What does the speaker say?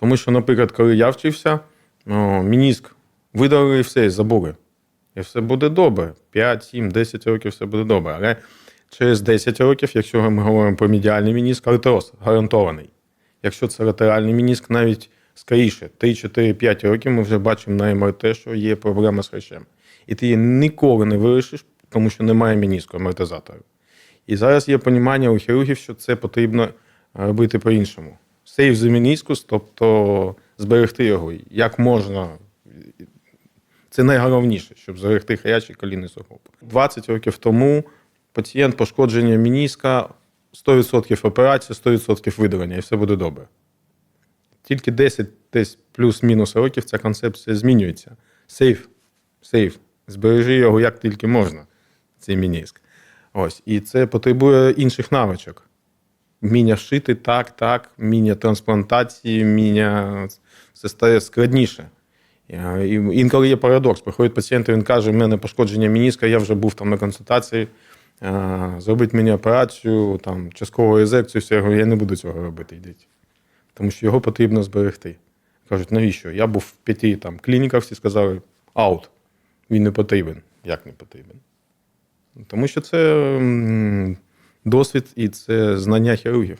Тому що, наприклад, коли я вчився, мініск видали і все, і забули. І все буде добре. 5, 7, 10 років все буде добре. Але через 10 років, якщо ми говоримо про медіальний мініск, артроз гарантований. Якщо це латеральний мініск, навіть скоріше, 3, 4, 5 років ми вже бачимо на МРТ, що є проблема з хрящем. І ти її ніколи не вирішиш, тому що немає мініску амортизатора. І зараз є розуміння у хірургів, що це потрібно робити по-іншому. Сейв з мініскус, тобто зберегти його як можна. Це найголовніше, щоб зберегти гарячий колінний суглоб. 20 років тому пацієнт пошкодження мініска 100% операція, 100% видалення, і все буде добре. Тільки 10 десь плюс-мінус років ця концепція змінюється. Сейф, сейф. Збережи його як тільки можна, цей мініск. Ось. І це потребує інших навичок. Вміння вшити так, так, вміння трансплантації, вміння це стає складніше. І інколи є парадокс. Приходить пацієнт, він каже, в мене пошкодження мініска, я вже був там на консультації, зробить мені операцію, там, часткову резекцію, все. Я говорю, я не буду цього робити, йдіть. Тому що його потрібно зберегти. Кажуть, навіщо? Я був в п'яти там, клініках, всі сказали, аут. Він не потрібен. Як не потрібен? Тому що це досвід і це знання хірургів.